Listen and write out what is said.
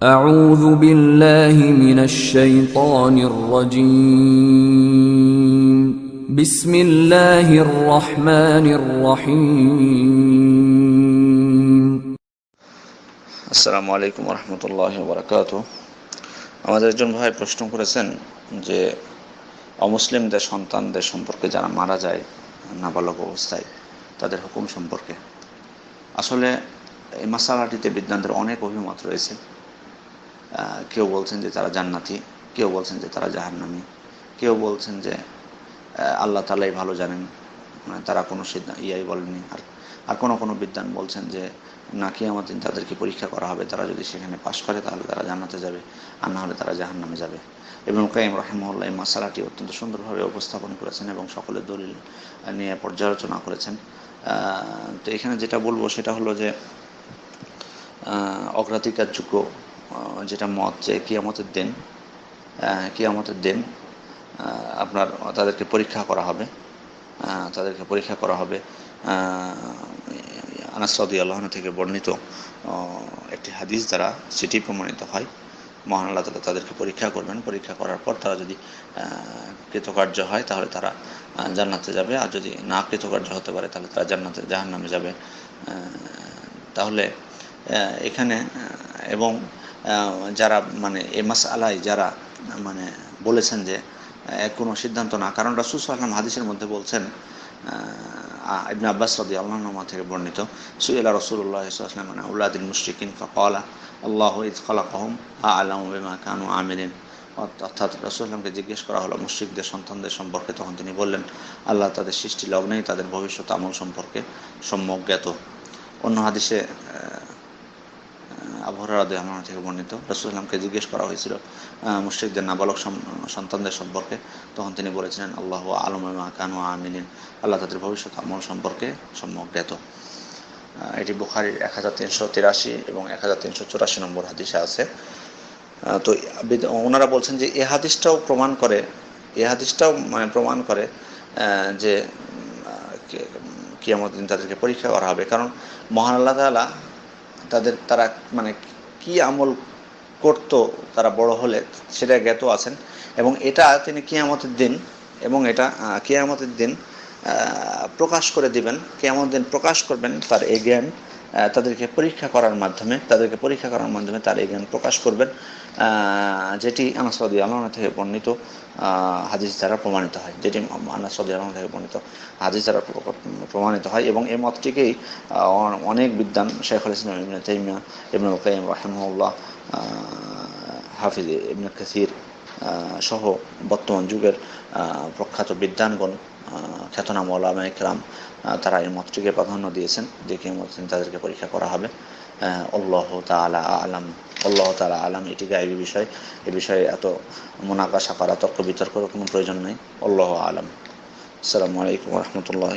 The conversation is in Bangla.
أعوذ بالله من الشيطان الرجيم بسم الله الرحمن الرحيم আসসালামু আলাইকুম রহমতুল্লাহ বরকাত আমাদের একজন ভাই প্রশ্ন করেছেন যে অমুসলিমদের সন্তানদের সম্পর্কে যারা মারা যায় নাবালক অবস্থায় তাদের হুকুম সম্পর্কে আসলে এই মাসালাটিতে বিদ্যানদের অনেক অভিমত রয়েছে আহ, কেউ বলছেন যে তারা জান্নাতি, কেউ বলছেন যে তারা জাহান্নামি, কেউ বলছেন যে আল্লাহ তালাই ভালো জানেন মানে তারা কোনো সিদ্ধান্ত, ইয়াই বলেননি। আর আর কোনো কোনো বিদ্যান বলছেন যে, না কি আমাদের তাদেরকে পরীক্ষা করা হবে, তারা যদি সেখানে পাশ করে তাহলে তারা জান্নাতে যাবে, আর না হলে তারা জাহান্নামে যাবে। এবং কাইম রহমুল্লাহ এই মাসালাটি অত্যন্ত সুন্দরভাবে উপস্থাপন করেছেন এবং সকলের দলিল নিয়ে পর্যালোচনা করেছেন। তো এখানে যেটা বলব সেটা হলো যে অগ্রাধিকারযোগ্য যেটা মত যে কিয়ামতের দিন কিয়ামতের দিন আপনার তাদেরকে পরীক্ষা করা হবে। তাদেরকে পরীক্ষা করা হবে। আনাস সদি আল্লাহ থেকে বর্ণিত একটি হাদিস দ্বারা সেটি প্রমাণিত হয়। মহান আল্লাহ তালা তাদেরকে পরীক্ষা করবেন। পরীক্ষা করার পর তারা যদি কৃতকার্য হয়, তাহলে তারা জান্নাতে যাবে। আর যদি না কৃতকার্য হতে পারে, তাহলে তারা জান্নাতে, জাহান্নামে যাবে। তাহলে এখানে এবং যারা মানে এ মাস আলাই যারা মানে বলেছেন যে কোনো সিদ্ধান্ত না। কারণ রাসুল সাল্লাম হাদিসের মধ্যে বলছেন ইবনে আব্বাস রদি আল্লাহমা থেকে বর্ণিত, সুইলা রসুল্লাহ মানে উল্লাদিন মুশরিকিন ফকলা, আল্লাহ ইদ খলাকহম আলাম বেমা কানু আমিরিন অর্থাৎ রসুল্লামকে জিজ্ঞেস করা হলো মুশ্রিকদের, সন্তানদের সম্পর্কে। তখন তিনি বললেন, আল্লাহ তাদের সৃষ্টি লগ্নেই তাদের ভবিষ্যৎ আমল সম্পর্কে সম্যক জ্ঞাত। অন্য হাদিসে আবহরাদে আমার থেকে বর্ণিত। রসুলামকে জিজ্ঞেস করা হয়েছিল মুশ্রিকদের নাবালক সন্তানদের সম্পর্কে। তখন তিনি বলেছিলেন, আল্লাহ আলম কানু আমিনিন আল্লাহ তাদের ভবিষ্যৎ আমল সম্পর্কে সম্যক জ্ঞাত। এটি বুখারির এক হাজার তিনশো তিরাশি এবং এক হাজার তিনশো চুরাশি নম্বর হাদিসে আছে। তো ওনারা বলছেন যে, এ হাদিসটাও প্রমাণ করে, এ হাদিসটাও মানে প্রমাণ করে যে কিয়ামত দিন তাদেরকে পরীক্ষা করা হবে। কারণ মহান আল্লাহ তাআলা তাদের, তারা মানে কি আমল করত তারা বড় হলে সেটা জ্ঞাত আছেন। এবং এটা তিনি কেয়ামতের দিন এবং এটা কেয়ামতের দিন প্রকাশ করে দিবেন। কেয়ামতের দিন প্রকাশ করবেন তার এই জ্ঞান। তাদেরকে পরীক্ষা করার মাধ্যমে, তাদেরকে পরীক্ষা করার মাধ্যমে তার এই জ্ঞান প্রকাশ করবেন যেটি আনাসদি আল্লাহ থেকে বর্ণিত হাদিস দ্বারা প্রমাণিত হয়, যেটি আনাসদি আল্লাহ থেকে বর্ণিত হাদিস দ্বারা প্রমাণিত হয় এবং এই মতটিকেই অনেক বিদ্যান শেখুল ইসলাম ইবনুল কাইম রাহিমাহুল্লাহ হাফিজ ইবনে কাসির সহ বর্তমান যুগের প্রখ্যাত বিদ্যানগণ খ্যাতনাম ওলামা ইকরাম তারা এই মতটিকে প্রাধান্য দিয়েছেন যে কি মতদিন তাদেরকে পরীক্ষা করা হবে। আল্লাহ তালা আলাম, আল্লাহ তালা আলাম, এটি গাইবী বিষয়। এ বিষয়ে এত মোনাকাশা করা, তর্ক বিতর্কের কোনো প্রয়োজন নেই। আল্লাহ আলাম। আসসালামু আলাইকুম রহমতুল্লাহ